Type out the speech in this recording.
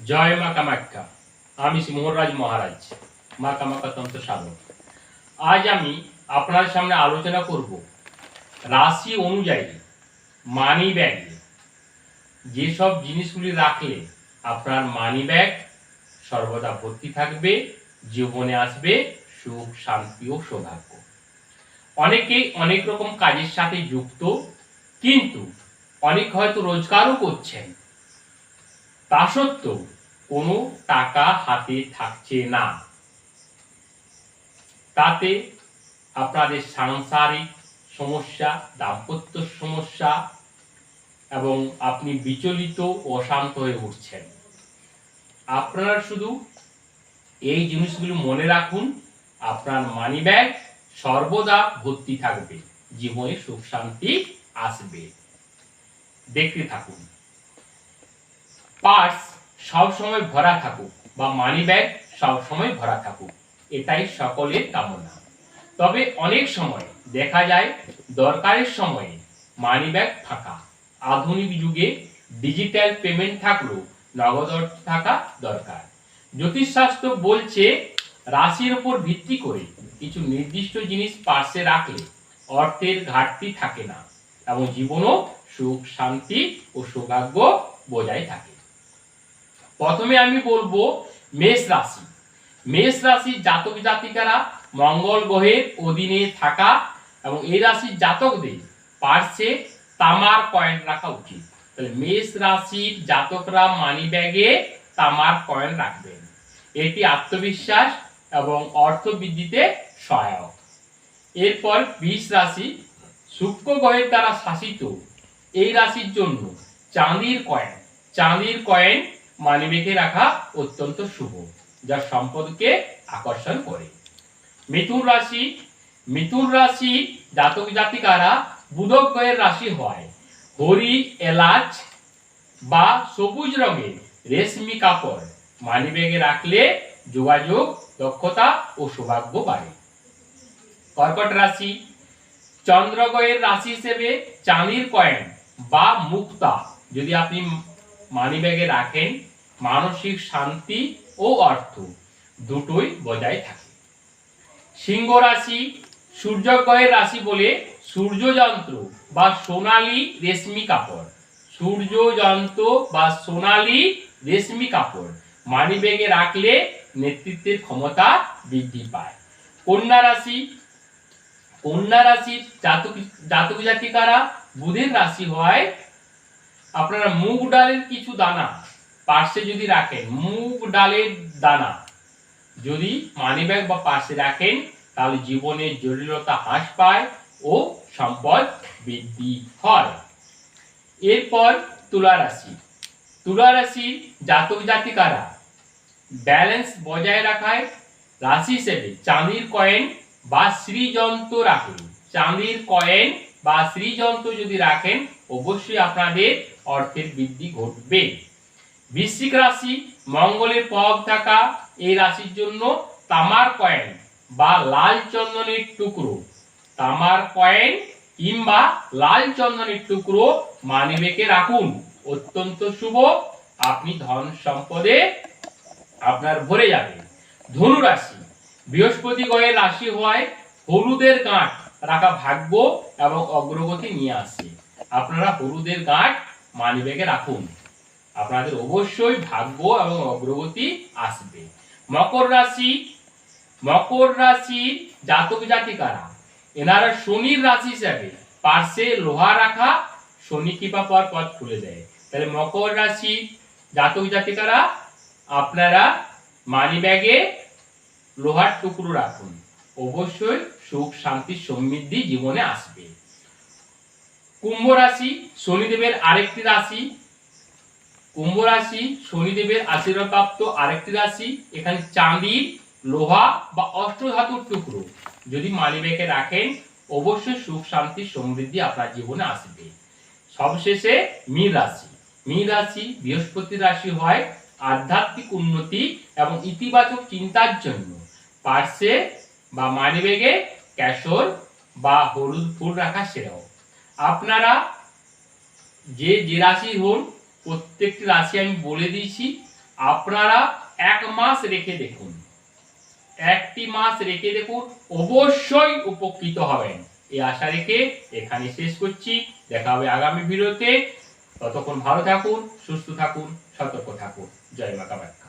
জয় মা কামাখ্যা। আমি শ্রী মোহনরাজ মহারাজ, মা কামাখ্যা তন্ত্র সাধক। আজ আমি আপনার সামনে আলোচনা করব রাশি অনুযায়ী মানি ব্যাগে যেসব জিনিসগুলি রাখলে আপনার মানি ব্যাগ সর্বদা ভর্তি থাকবে, জীবনে আসবে সুখ, শান্তি ও সৌভাগ্য। অনেকেই অনেক রকম কাজের সাথে যুক্ত, কিন্তু অনেক হয়তো রোজগারও করছেন। তা সত্ত্বেও কোনো টাকা হাতে থাকছে না। তাতে আপনাদের সাংসারিক সমস্যা, দাম্পত্য সমস্যা এবং আপনি বিচলিত অশান্ত হয়ে উঠছেন। আপনারা শুধু এই জিনিসগুলো মনে রাখুন, আপনার মানি ব্যাগ সর্বদা ভর্তি থাকবে, জীবনে সুখ শান্তি আসবে। দেখতে থাকুন। পার্স সব সময় ভরা থাকুক বা মানি ব্যাগ সব সময় ভরা থাকুক, এটাই সকলের কামনা। তবে অনেক সময় দেখা যায় দরকারের সময়ে মানি ব্যাগ ফাঁকা। আধুনিক যুগে ডিজিটাল পেমেন্ট থাকলেও নগদ অর্থ থাকা দরকার। জ্যোতিষশাস্ত্র বলছে, রাশির উপর ভিত্তি করে কিছু নির্দিষ্ট জিনিস পার্সে রাখলে অর্থের ঘাটতি থাকে না, এবং জীবনও সুখ, শান্তি ও সৌভাগ্য বজায় থাকে। প্রথমে আমি বলব মেষ রাশি। মেষ রাশির জাতক জাতিকারা মঙ্গল গ্রহের অধীনে থাকা এবং এই রাশির জাতকদের পার্শ্বে তামার কয়েন রাখা উচিত। তাহলে মেষ রাশির জাতকরা মানি ব্যাগে তামার কয়েন রাখবেন। এটি আত্মবিশ্বাস এবং অর্থ বৃদ্ধিতে সহায়ক। এরপর বিষ রাশি, শুক্র গ্রহের দ্বারা শাসিত এই রাশির জন্য চাঁদির কয়েন চাঁদির কয়েন মানিব্যাগে রাখা অত্যন্ত শুভ, যা সম্পদকে আকর্ষণ করে। মিথুন রাশি মিথুন রাশি জাতক জাতিকারা বুধক গ্রহের রাশি হয়। হরি, এলাচ বা সবুজ রঙের রেশমি কাপড় মানিব্যাগে রাখলে যোগাযোগ, দক্ষতা ও সৌভাগ্য বাড়ে। কর্কট রাশি চন্দ্রগ্রহের রাশি হিসেবে চাঁদির কয়েন বা মুক্তা, যদি আপনি মানিব্যাগে রাখেন মানসিক শান্তি ও অর্থ। দুটোই বজায় থাকে। সিংহ রাশি সূর্যগ্রহের রাশি বলে সূর্যযন্ত্র বা সোনালী রেশমি কাপড়। সূর্যযন্ত্র বা সোনালী রেশমি কাপড় মানিব্যাগে রাখলে নেতৃত্বের ক্ষমতা বৃদ্ধি পায়। কন্যা রাশি, কন্যা রাশির জাতক জাতক জাতিকারা বুধের রাশি হয় আপনারা মুগ ডালের কিছু দানা পার্শ্বে যদি রাখেন, মুগ ডালের দানা যদি মানিব্যাগ বা পার্শ্বে রাখেন, তাহলে জীবনের জটিলতা হ্রাস পায় ও সম্পদ বৃদ্ধি হয়। এরপর তুলা রাশি। তুলা রাশি জাতক জাতিকারা ব্যালেন্স বজায় রাখায়, রাশি হিসেবে চাঁদির কয়েন বা শ্রীযন্ত্র রাখেন। চাঁদির কয়েন বা শ্রীযন্ত্র যদি রাখেন, অবশ্যই আপনাদের অর্থের বৃদ্ধি ঘটবে। বৃশ্চিক রাশি মঙ্গলের প্রভাব থাকা এই রাশির জন্য তামার কয়েন বা লাল চন্দনের টুকরো। তামার কয়েন কিংবা লাল চন্দনের টুকরো মানিবেকে রাখুন। অত্যন্ত শুভ। আপনি ধন সম্পদে আপনার ভরে যাবে। ধনু রাশি বৃহস্পতি গ্রহের রাশি হয় হলুদের গাঁট রাখা ভাগ্য এবং অগ্রগতি নিয়ে আসে। আপনারা হলুদের গাঁট মানিব্যাগে রাখুন। আপনাদের অবশ্যই ভাগ্য এবং অগ্রগতি আসবে। মকর রাশি মকর রাশি জাতক জাতিকারা, এনারা শনির রাশি হিসাবে পার্শ্বে লোহা রাখা শনি কৃপা পর পথ খুলে দেয়। তাহলে মকর রাশি জাতক জাতিকারা, আপনারা মানি ব্যাগে লোহার টুকরো রাখুন। অবশ্যই সুখ, শান্তি, সমৃদ্ধি জীবনে আসবে। কুম্ভ রাশি শনিদেবের আরেকটি রাশি। কুম্ভ রাশি শনিদেবের আশীর্বাদপ্রাপ্ত আরেকটি রাশি। এখানে চাঁদি, লোহা বা অষ্টধাতুর টুকরো যদি মালিব্যাগে রাখেন, অবশ্যই সুখ, শান্তি, সমৃদ্ধি আপনার জীবনে আসবে। সবশেষে মীন রাশি। মীন রাশি বৃহস্পতি রাশি হয় আধ্যাত্মিক উন্নতি এবং ইতিবাচক চিন্তার জন্য। পার্শ্বে বা মানিব্যাগে ক্যাশর বা হলুদ ফুল রাখা সেরাও। আপনারা যে যে রাশি হন, প্রত্যেকটি রাশি আমি বলে দিয়েছি, আপনারা এক মাস রেখে দেখুন। একটি মাস রেখে দেখুন, অবশ্যই উপকৃত হবেন। এই আশা রেখে এখানে শেষ করছি। দেখা হবে আগামী ভিডিওতে। ততক্ষণ ভালো থাকুন, সুস্থ থাকুন, সতর্ক থাকুন। জয় মা কামাখ্যা